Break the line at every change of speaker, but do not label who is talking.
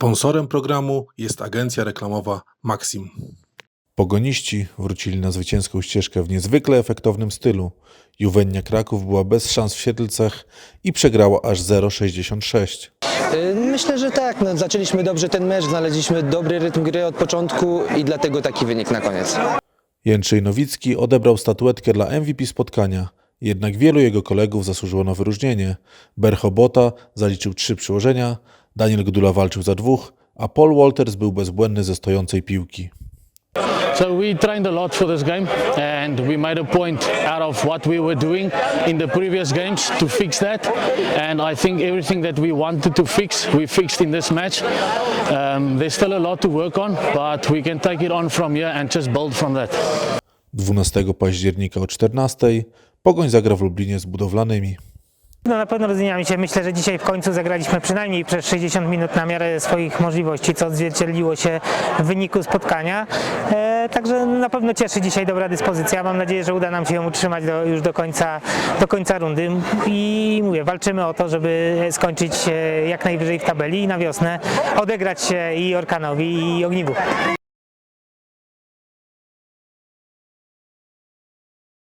Sponsorem programu jest agencja reklamowa Maxim.
Pogoniści wrócili na zwycięską ścieżkę w niezwykle efektownym stylu. Juwennia Kraków była bez szans w Siedlcach i przegrała aż 0,66.
Y, Myślę, że tak. No, zaczęliśmy dobrze ten mecz, znaleźliśmy dobry rytm gry od początku i dlatego taki wynik na koniec.
Jędrzej Nowicki odebrał statuetkę dla MVP spotkania, jednak wielu jego kolegów zasłużyło na wyróżnienie. Bercho Bota zaliczył trzy przyłożenia, Daniel Gdula walczył za dwóch, a Paul Walters był bezbłędny ze stojącej piłki.
So we trained a lot for this game and we made a point out of what we were doing in the previous games to fix that. And I think everything that we wanted to fix, we fixed in this match. Um, there's still a lot to work on, but we can take it on from here and just build from that.
12 października o 14 Pogoń zagra w Lublinie z budowlanymi.
No na pewno rozwiniamy się. Myślę, że dzisiaj w końcu zagraliśmy przynajmniej przez 60 minut na miarę swoich możliwości, co odzwierciedliło się w wyniku spotkania. E, także na pewno cieszy dzisiaj dobra dyspozycja. Mam nadzieję, że uda nam się ją utrzymać do, już do końca, do końca rundy. I mówię, walczymy o to, żeby skończyć jak najwyżej w tabeli i na wiosnę odegrać się i Orkanowi i Ogniwu.